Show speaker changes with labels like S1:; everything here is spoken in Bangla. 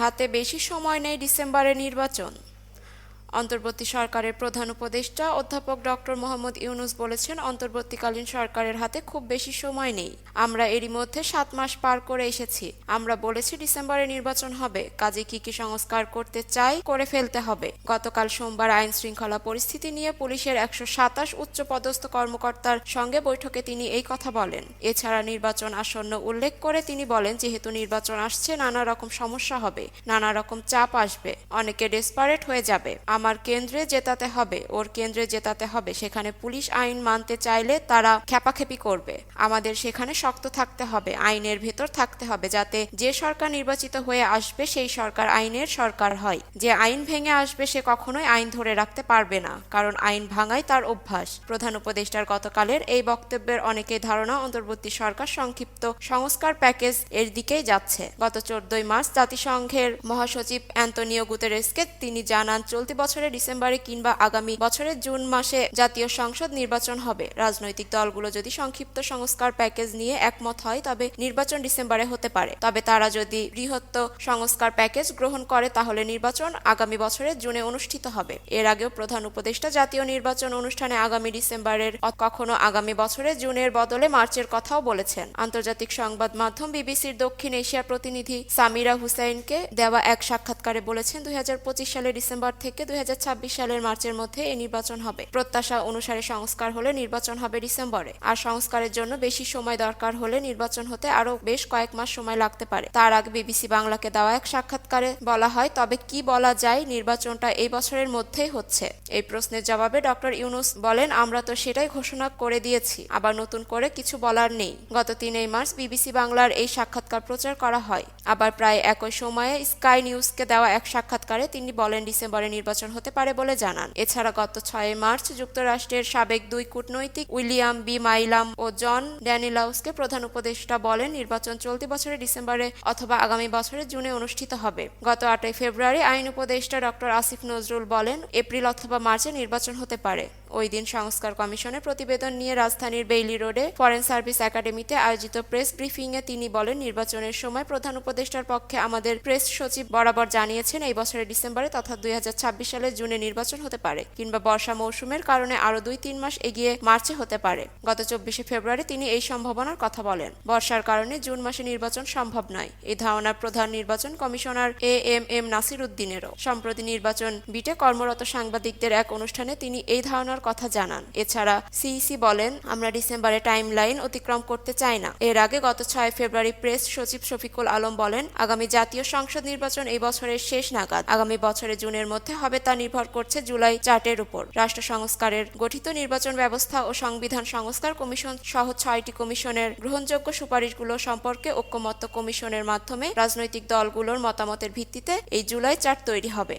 S1: হাতে বেশি সময় নেই ডিসেম্বরের নির্বাচন। অন্তর্বর্তী সরকারের প্রধান উপদেষ্টা অধ্যাপক ডক্টর মোহাম্মদ ইউনুস বলেছেন, অন্তর্বর্তীকালীন সরকারের হাতে খুব বেশি সময় নেই। আমরা এরই মধ্যে সাত মাস পার করে এসেছি। আমরা বলেছি ডিসেম্বরে নির্বাচন হবে। কাজে কি কি সংস্কার করতে চাই, করে ফেলতে হবে। গতকাল সোমবার আইন শৃঙ্খলা পরিস্থিতি নিয়ে পুলিশের একশো সাতাশ উচ্চ পদস্থ কর্মকর্তার সঙ্গে বৈঠকে তিনি এই কথা বলেন। এছাড়া নির্বাচন আসন্ন উল্লেখ করে তিনি বলেন, যেহেতু নির্বাচন আসছে, নানা রকম সমস্যা হবে, নানা রকম চাপ আসবে, অনেকে ডেসপারেট হয়ে যাবে। আমার কেন্দ্রে জেতাতে হবে, ওর কেন্দ্রে জেতাতে হবে। সেখানে পুলিশ আইন মানতে চাইলে তারা খেপাখেপি করবে। আমাদের সেখানে শক্ত থাকতে হবে, আইনের ভেতর থাকতে হবে, যাতে যে সরকার নির্বাচিত হয়ে আসবে সেই সরকার আইনের সরকার হয়। যে আইন ভেঙে আসবে সে কখনোই আইন ধরে রাখতে পারবে না, কারণ আইন ভাঙাই তার অভ্যাস। প্রধান উপদেষ্টার গতকালের এই বক্তব্যের অনেকে ধারণা, অন্তর্বর্তী সরকার সংক্ষিপ্ত সংস্কার প্যাকেজ এর দিকেই যাচ্ছে। গত চোদ্দই মার্চ জাতিসংঘের মহাসচিব অ্যান্তনিও গুতেরেসকে তিনি জানান, চলতি বছরের ডিসেম্বরে কিংবা আগামী বছরের জুন মাসে জাতীয় সংসদ নির্বাচন হবে। রাজনৈতিক দলগুলো যদি সংক্ষিপ্ত সংস্কার প্যাকেজ নিয়ে একমত হয়, তবে নির্বাচন ডিসেম্বরে হতে পারে। তবে তারা যদি বৃহত্ত সংস্কার প্যাকেজ গ্রহণ করে, তাহলে নির্বাচন আগামী বছরের জুনে অনুষ্ঠিত হবে। এর আগেও প্রধান উপদেষ্টা জাতীয় নির্বাচন অনুষ্ঠানে আগামী ডিসেম্বরের কখনো আগামী বছরের জুনের বদলে মার্চের কথাও বলেছেন। আন্তর্জাতিক সংবাদ মাধ্যম বিবিসির দক্ষিণ এশিয়ার প্রতিনিধি সামিরা হুসাইনকে দেওয়া এক সাক্ষাৎকারে বলেছেন, দুই হাজার পঁচিশ সালের ডিসেম্বর থেকে দুই সালের মার্চের মধ্যে এই নির্বাচন হবে। প্রত্যাশা অনুসারে সংস্কার হলে নির্বাচন হবে ডিসেম্বরে। আর সংস্কারের জন্য বেশি সময় দরকার হলে নির্বাচন হতে আরও বেশ কয়েক মাস সময় লাগতে পারে। তার আগে বিবিসি বাংলাকে দেওয়া এক সাক্ষাৎকারে বলা হয়, তবে কি বলা যায় নির্বাচনটা এই বছরের মধ্যেই হচ্ছে? এই প্রশ্নের জবাবে ডক্টর ইউনুস বলেন, আমরা তো সেটাই ঘোষণা করে দিয়েছি, আবার নতুন করে কিছু বলার নেই। গত তিনই মার্চ বিবিসি বাংলার এই সাক্ষাৎকার প্রচার করা হয়। আবার প্রায় একই সময়ে স্কাই নিউজকে দেওয়া এক সাক্ষাৎকারে তিনি বলেন, ডিসেম্বরে নির্বাচন হতে পারে বলে জানান। এছাড়া গত ছয় মার্চ যুক্তরাষ্ট্রের সাবেক দুই কূটনৈতিক উইলিয়াম বি. মাইলাম ও জন ড্যানিলাউসকে প্রধান উপদেষ্টা বলেন, নির্বাচন চলতি বছরের ডিসেম্বরে অথবা আগামী বছরের জুনে অনুষ্ঠিত হবে। গত আটই ফেব্রুয়ারি আইন উপদেষ্টা ডক্টর আসিফ নজরুল বলেন, এপ্রিল অথবা মার্চে নির্বাচন হতে পারে। ওই দিন সংস্কার কমিশনের প্রতিবেদন নিয়ে রাজধানীর বেইলি রোডে ফরেন সার্ভিস একাডেমিতে আয়োজিত প্রেস ব্রিফিংয়ে তিনি বলেন, নির্বাচনের সময় প্রধান উপদেষ্টার পক্ষে আমাদের প্রেস সচিব বরাবর জানিয়েছেন, এই বছরের ডিসেম্বরে তথা দুই সালে জুনে নির্বাচন হতে পারে কিংবা বর্ষা মৌসুমের কারণে আরও দুই তিন মাস এগিয়ে মার্চে হতে পারে। গত চব্বিশে ফেব্রুয়ারি তিনি এই সম্ভাবনার কথা বলেন। বর্ষার কারণে জুন মাসে নির্বাচন সম্ভব নয়। এই ধারণার প্রধান নির্বাচন commissioner A M M Nasir উদ্দিনেরও। সম্প্রতি নির্বাচন বিটে কর্মরত সাংবাদিকদের এক অনুষ্ঠানে তিনি এই ধারণার কথা জানান। এছাড়া সিইসি বলেন, আমরা ডিসেম্বরে টাইম লাইন অতিক্রম করতে চাই না। এর আগে গত ছয় ফেব্রুয়ারি প্রেস সচিব শফিকুল আলম বলেন, আগামী জাতীয় সংসদ নির্বাচন এই বছরের শেষ নাগাদ। আগামী বছরের জুনের মধ্যে হবে তা নির্ভর করছে জুলাই চার্টের উপর। রাষ্ট্র সংস্কারের গঠিত নির্বাচন ব্যবস্থা ও সংবিধান সংস্কার কমিশন সহ ছয়টি কমিশনের গ্রহণযোগ্য সুপারিশগুলো সম্পর্কে ঐক্যমত্য কমিশনের মাধ্যমে রাজনৈতিক দলগুলোর মতামতের ভিত্তিতে এই জুলাই চার্ট তৈরি হবে।